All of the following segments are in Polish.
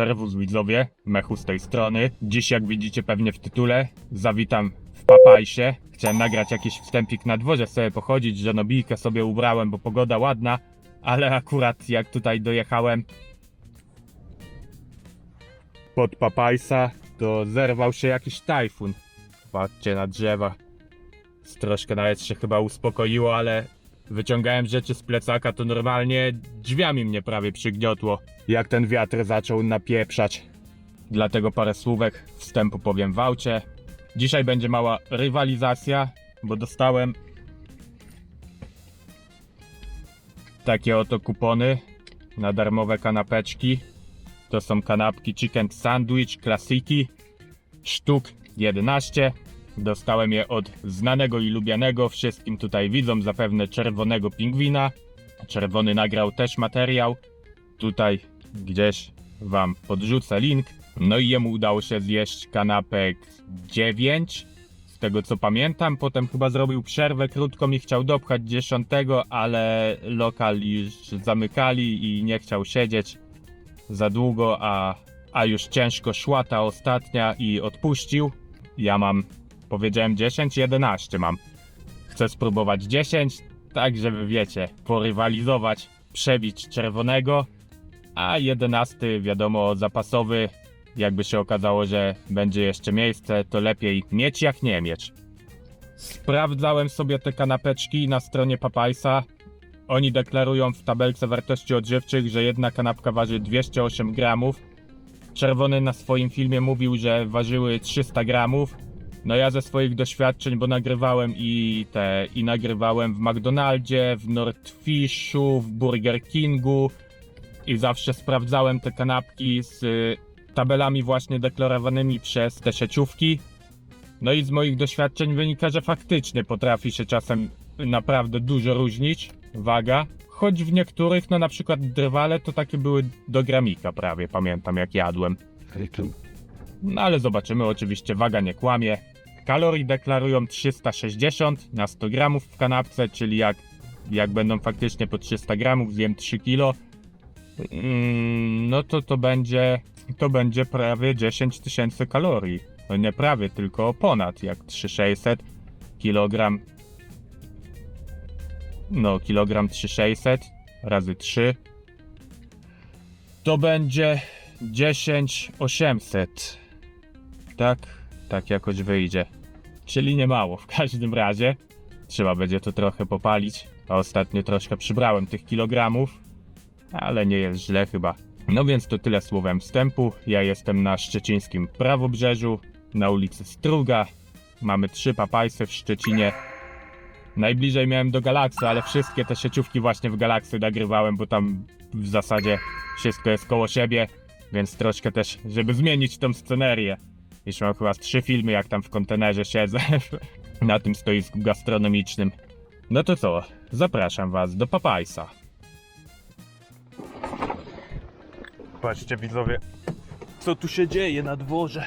Serwus widzowie, Mechu z tej strony. Dziś jak widzicie pewnie w tytule, zawitam w Papajsie. Chciałem nagrać jakiś wstępik na dworze, sobie pochodzić, że nobijkę sobie ubrałem, bo pogoda ładna, ale akurat jak tutaj dojechałem pod Papajsa, to zerwał się jakiś tajfun. Patrzcie na drzewa. Troszkę nawet się chyba uspokoiło, ale wyciągałem rzeczy z plecaka, to normalnie drzwiami mnie prawie przygniotło, jak ten wiatr zaczął napieprzać. Dlatego parę słówek wstępu powiem w aucie. Dzisiaj będzie mała rywalizacja, bo dostałem takie oto kupony na darmowe kanapeczki. To są kanapki Chicken Sandwich Klasiki, sztuk 11. Dostałem je od znanego i lubianego wszystkim tutaj widzom zapewne czerwonego pingwina. Czerwony nagrał też materiał. Tutaj gdzieś wam podrzucę link. No i jemu udało się zjeść kanapek 9. Z tego co pamiętam, potem chyba zrobił przerwę krótką i chciał dopchać 10, ale lokal już zamykali i nie chciał siedzieć za długo, a, a już ciężko szła ta ostatnia i odpuścił. Ja mam, powiedziałem 10, 11 mam. Chcę spróbować 10, tak żeby wiecie, porywalizować, przebić czerwonego, a 11 wiadomo zapasowy. Jakby się okazało, że będzie jeszcze miejsce, to lepiej mieć jak nie mieć. Sprawdzałem sobie te kanapeczki na stronie Papajsa. Oni deklarują w tabelce wartości odżywczych, że jedna kanapka waży 208 gramów. Czerwony na swoim filmie mówił, że ważyły 300 gramów. No ja ze swoich doświadczeń, bo nagrywałem i te i nagrywałem w McDonaldzie, w Nordfishu, w Burger Kingu i zawsze sprawdzałem te kanapki z y, tabelami właśnie deklarowanymi przez te sieciówki. No i z moich doświadczeń wynika, że faktycznie potrafi się czasem naprawdę dużo różnić waga. Choć w niektórych, no na przykład drwale to takie były do gramika prawie, pamiętam jak jadłem. No ale zobaczymy, oczywiście waga nie kłamie. Kalorii deklarują 360 na 100 gramów w kanapce, czyli jak, jak będą faktycznie po 300 gramów, zjem 3 kilo, mm, no to to będzie, to będzie prawie 10 tysięcy kalorii. No nie prawie, tylko ponad, jak 3600 kilogram no, kilogram 3600 razy 3 to będzie 10800. Tak, tak jakoś wyjdzie. Czyli nie mało w każdym razie. Trzeba będzie to trochę popalić. A ostatnio troszkę przybrałem tych kilogramów, ale nie jest źle chyba. No więc to tyle słowem wstępu. Ja jestem na szczecińskim prawobrzeżu, na ulicy Struga. Mamy trzy papajsy w Szczecinie. Najbliżej miałem do Galaksy, ale wszystkie te sieciówki właśnie w Galaksy nagrywałem, bo tam w zasadzie wszystko jest koło siebie, więc troszkę też, żeby zmienić tą scenerię. Już mam chyba trzy filmy, jak tam w kontenerze siedzę na tym stoisku gastronomicznym. No to co, zapraszam was do Papajsa. Patrzcie widzowie, co tu się dzieje na dworze.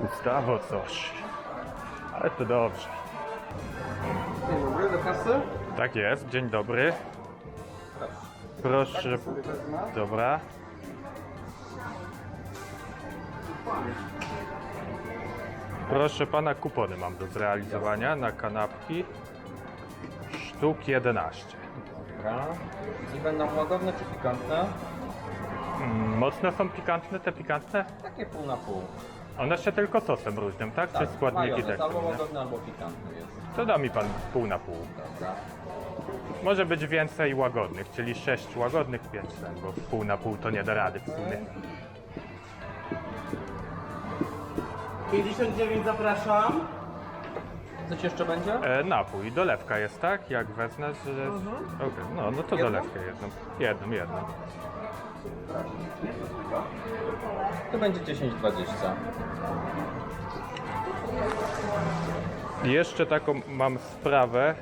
Ustawo coś. Ale to dobrze. Kasy. Tak jest, dzień dobry. Proszę. Sobie wezmę. Dobra. Proszę pana, kupony mam do zrealizowania na kanapki. Sztuk 11. Dobra. I będą łagodne czy pikantne? Mm, Mocne są pikantne te pikantne? Takie pół na pół. One się tylko sosem różnią, tak? Czy składniki majonez, też? albo łagodny, albo pikantny jest. To da mi pan pół na pół. Dobra. Może być więcej łagodnych, czyli 6 łagodnych, 5 ten, bo pół na pół to nie da rady w sumie. 59 zapraszam. Coś jeszcze będzie? E, napój, dolewka jest, tak? Jak wezmę, że... Okej, no, no to Jedną? dolewkę jedną. Jedną, jedną. To będzie 10-20. I jeszcze taką mam sprawę,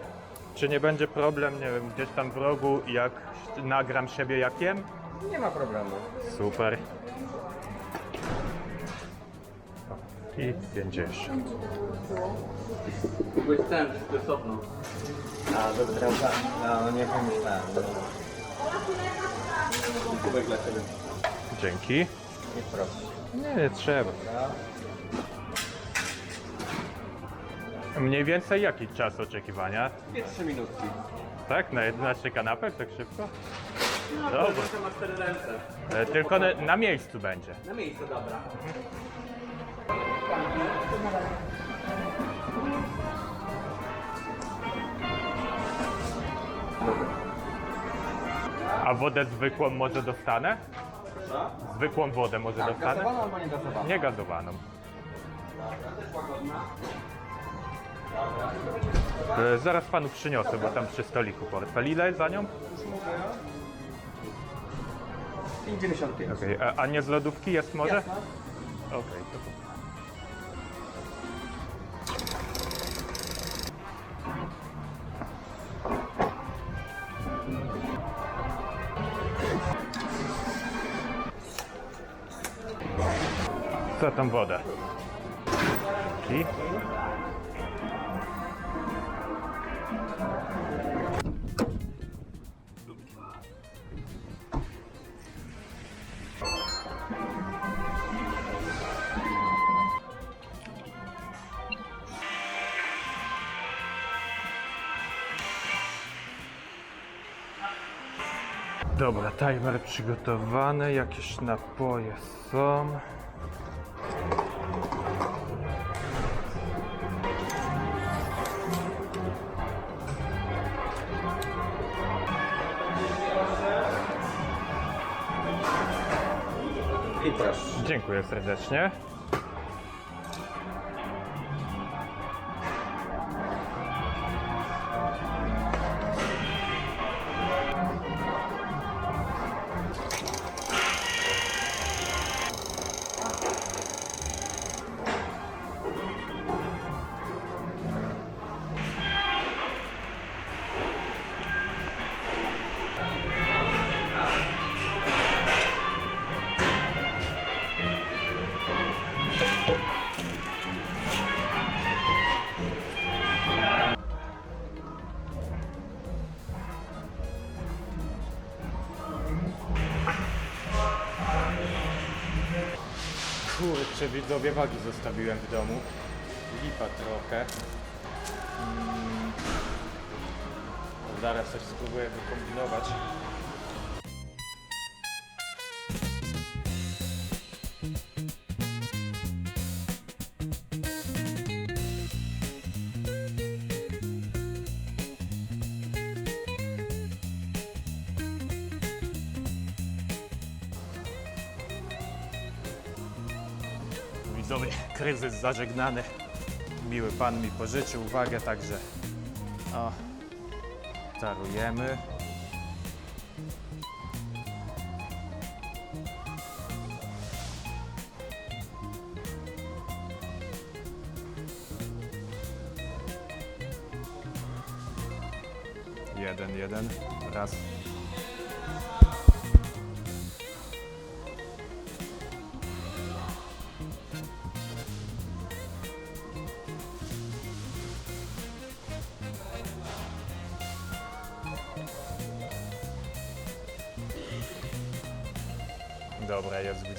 czy nie będzie problem, nie wiem, gdzieś tam w rogu, jak nagram siebie jak jem? Nie ma problemu. Super. i 50. Byłeś ten, stosowno. A, to prawda. No, nie pomyślałem. Kubek dla ciebie. Dzięki. Nie proszę. Nie, nie trzeba. Mniej więcej jaki czas oczekiwania? 2-3 minutki. Tak? Na 11 kanapek tak szybko? Dobra. To ma 4 ręce. E, Tylko na, na miejscu będzie. Na miejsce, dobra. A wodę zwykłą może dostanę? Zwykłą wodę może Tak, dostanę? gazowaną albo nie gazowaną? Nie gazowaną. też łagodna. E, Zaraz panu przyniosę, bo tam przy stoliku portfel. Ile za nią? Już mówię. 55. Okej, a, a nie z lodówki jest może? Jasne. Okej, to Tam woda? I? Dobra, timer przygotowany, jakieś napoje są. I proszę. Dziękuję serdecznie. Widzowie wagi zostawiłem w domu. Lipa trochę. Mm. Zaraz coś spróbuję wykombinować. Widzowie, kryzys zażegnany. Miły pan mi pożyczył uwagę, także o, tarujemy. Jeden, jeden, raz.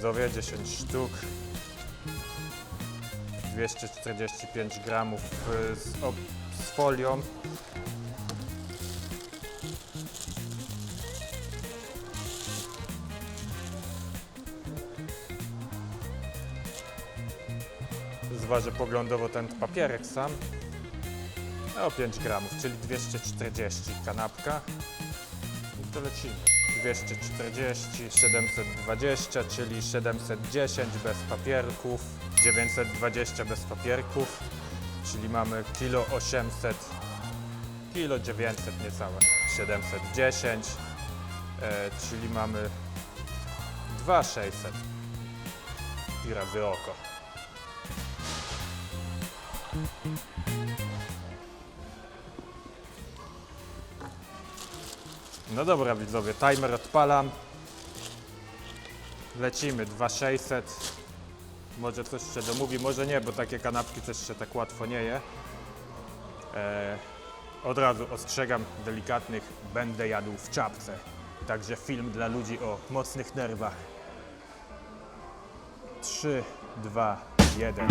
Widzowie, 10 sztuk. 245 gramów y, z, z folią. Zważę poglądowo ten papierek sam. O 5 gramów, czyli 240 kanapka. I to lecimy. 240, 720, czyli 710 bez papierków, 920 bez papierków, czyli mamy kilo 800, kilo 900 niecałe, 710, e, czyli mamy 2600 i razy oko. No dobra widzowie, timer odpalam. Lecimy 2600 Może coś jeszcze domówi, może nie, bo takie kanapki też się tak łatwo nie je. E, od razu ostrzegam delikatnych, będę jadł w czapce. Także film dla ludzi o mocnych nerwach. 3, 2, 1.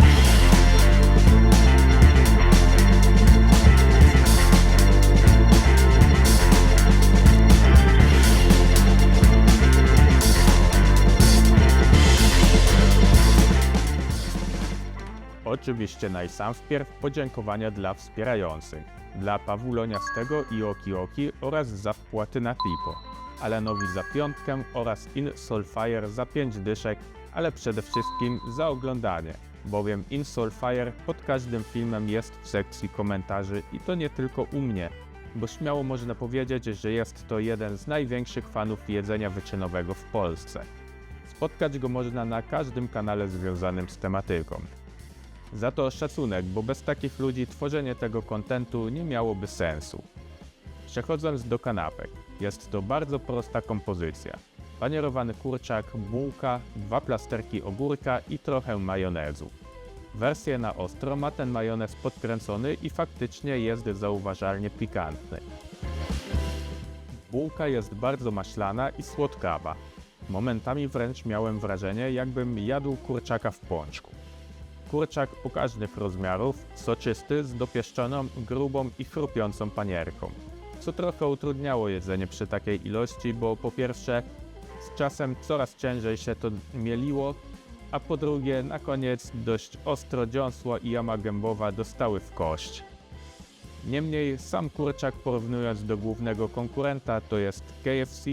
Oczywiście najsam wpierw podziękowania dla wspierających, dla Pawuloniastego i Oki Oki oraz za wpłaty na Tipo, Alenowi za piątkę oraz In Soulfire za pięć dyszek, ale przede wszystkim za oglądanie, bowiem In Soulfire pod każdym filmem jest w sekcji komentarzy i to nie tylko u mnie, bo śmiało można powiedzieć, że jest to jeden z największych fanów jedzenia wyczynowego w Polsce. Spotkać go można na każdym kanale związanym z tematyką. Za to szacunek, bo bez takich ludzi tworzenie tego kontentu nie miałoby sensu. Przechodząc do kanapek, jest to bardzo prosta kompozycja. Panierowany kurczak, bułka, dwa plasterki ogórka i trochę majonezu. Wersję na ostro ma ten majonez podkręcony i faktycznie jest zauważalnie pikantny. Bułka jest bardzo maślana i słodkawa. Momentami wręcz miałem wrażenie, jakbym jadł kurczaka w pączku. Kurczak pokaźnych rozmiarów, soczysty, z dopieszczoną, grubą i chrupiącą panierką. Co trochę utrudniało jedzenie przy takiej ilości, bo po pierwsze z czasem coraz ciężej się to mieliło, a po drugie na koniec dość ostro dziąsło i jama gębowa dostały w kość. Niemniej sam kurczak porównując do głównego konkurenta, to jest KFC,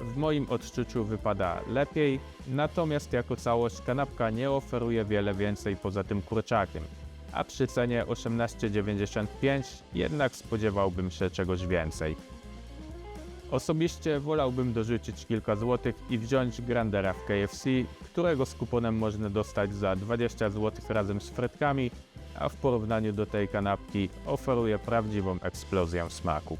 w moim odczuciu wypada lepiej, natomiast jako całość kanapka nie oferuje wiele więcej poza tym kurczakiem. A przy cenie 18,95 jednak spodziewałbym się czegoś więcej. Osobiście wolałbym dorzucić kilka złotych i wziąć Grandera w KFC, którego z kuponem można dostać za 20 zł razem z frytkami, a w porównaniu do tej kanapki oferuje prawdziwą eksplozję smaku.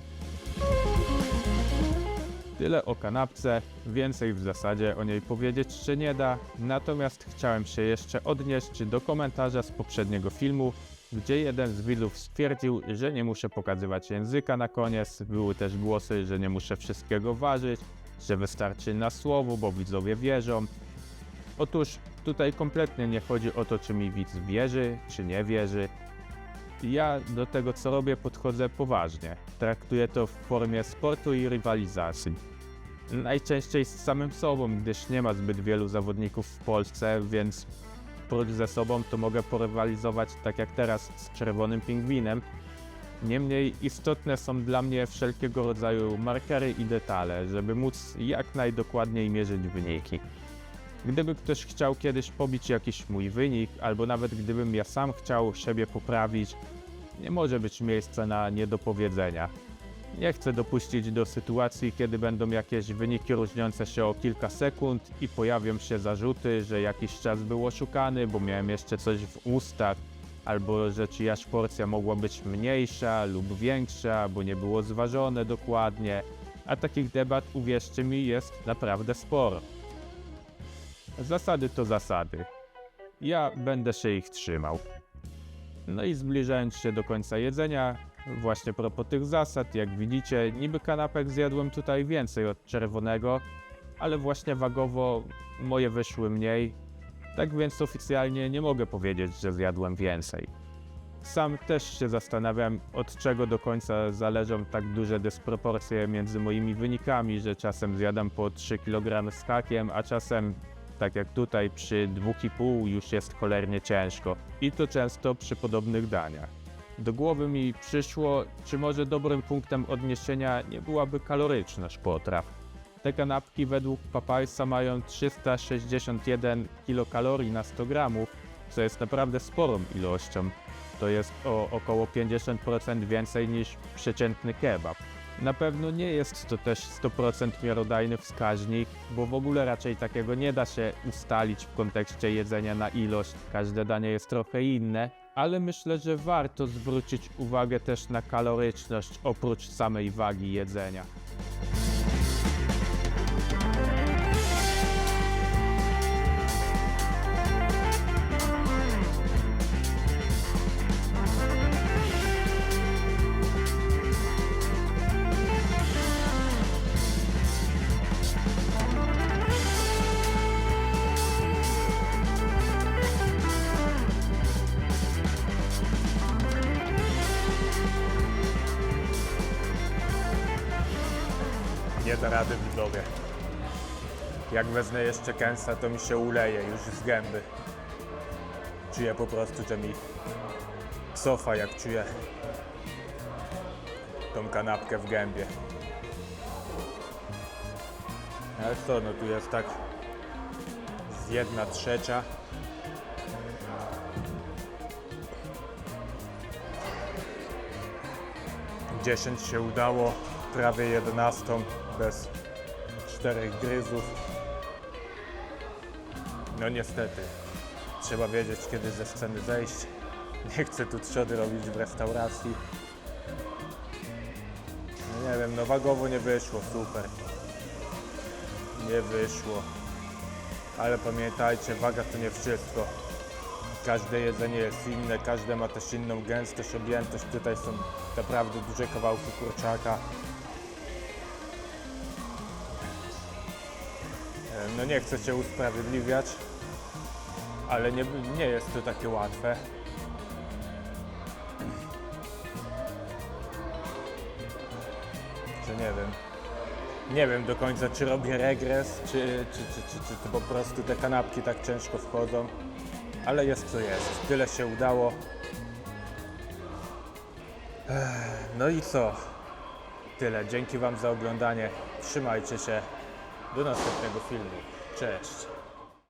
Tyle o kanapce, więcej w zasadzie o niej powiedzieć się nie da, natomiast chciałem się jeszcze odnieść do komentarza z poprzedniego filmu, gdzie jeden z widzów stwierdził, że nie muszę pokazywać języka na koniec, były też głosy, że nie muszę wszystkiego ważyć, że wystarczy na słowo, bo widzowie wierzą. Otóż tutaj kompletnie nie chodzi o to, czy mi widz wierzy, czy nie wierzy. Ja do tego, co robię, podchodzę poważnie. Traktuję to w formie sportu i rywalizacji. Najczęściej z samym sobą, gdyż nie ma zbyt wielu zawodników w Polsce, więc prócz ze sobą to mogę porywalizować tak jak teraz z czerwonym pingwinem. Niemniej istotne są dla mnie wszelkiego rodzaju markery i detale, żeby móc jak najdokładniej mierzyć wyniki. Gdyby ktoś chciał kiedyś pobić jakiś mój wynik, albo nawet gdybym ja sam chciał siebie poprawić, nie może być miejsca na niedopowiedzenia. Nie chcę dopuścić do sytuacji, kiedy będą jakieś wyniki różniące się o kilka sekund i pojawią się zarzuty, że jakiś czas był oszukany, bo miałem jeszcze coś w ustach, albo że czyjaś porcja mogła być mniejsza lub większa, bo nie było zważone dokładnie. A takich debat, uwierzcie mi, jest naprawdę sporo. Zasady to zasady. Ja będę się ich trzymał. No i zbliżając się do końca jedzenia, właśnie propos tych zasad, jak widzicie, niby kanapek zjadłem tutaj więcej od czerwonego, ale właśnie wagowo moje wyszły mniej, tak więc oficjalnie nie mogę powiedzieć, że zjadłem więcej. Sam też się zastanawiam, od czego do końca zależą tak duże dysproporcje między moimi wynikami, że czasem zjadam po 3 kg z hakiem, a czasem tak jak tutaj przy 2,5 już jest cholernie ciężko i to często przy podobnych daniach. Do głowy mi przyszło, czy może dobrym punktem odniesienia nie byłaby kaloryczność potraw. Te kanapki według Papajsa mają 361 kilokalorii na 100 gramów, co jest naprawdę sporą ilością. To jest o około 50% więcej niż przeciętny kebab. Na pewno nie jest to też 100% miarodajny wskaźnik, bo w ogóle raczej takiego nie da się ustalić w kontekście jedzenia na ilość. Każde danie jest trochę inne, ale myślę, że warto zwrócić uwagę też na kaloryczność oprócz samej wagi jedzenia. Da rady widzowie. Jak wezmę jeszcze kęsa, to mi się uleje już z gęby. Czuję po prostu, że mi cofa, jak czuję tą kanapkę w gębie. Ale co, no tu jest tak z jedna trzecia. Dziesięć się udało, prawie 11 bez czterech gryzów. No niestety, trzeba wiedzieć kiedy ze sceny zejść. Nie chcę tu trzody robić w restauracji. No nie wiem, no wagowo nie wyszło, super. Nie wyszło. Ale pamiętajcie, waga to nie wszystko. Każde jedzenie jest inne, każde ma też inną gęstość, objętość. Tutaj są naprawdę duże kawałki kurczaka. No nie chcę się usprawiedliwiać, ale nie, nie jest to takie łatwe. Czy nie wiem. Nie wiem do końca, czy robię regres, czy, czy, czy, czy, czy po prostu te kanapki tak ciężko wchodzą. Ale jest co jest. Tyle się udało. No i co? Tyle. Dzięki Wam za oglądanie. Trzymajcie się. Do następnego filmu. Cześć.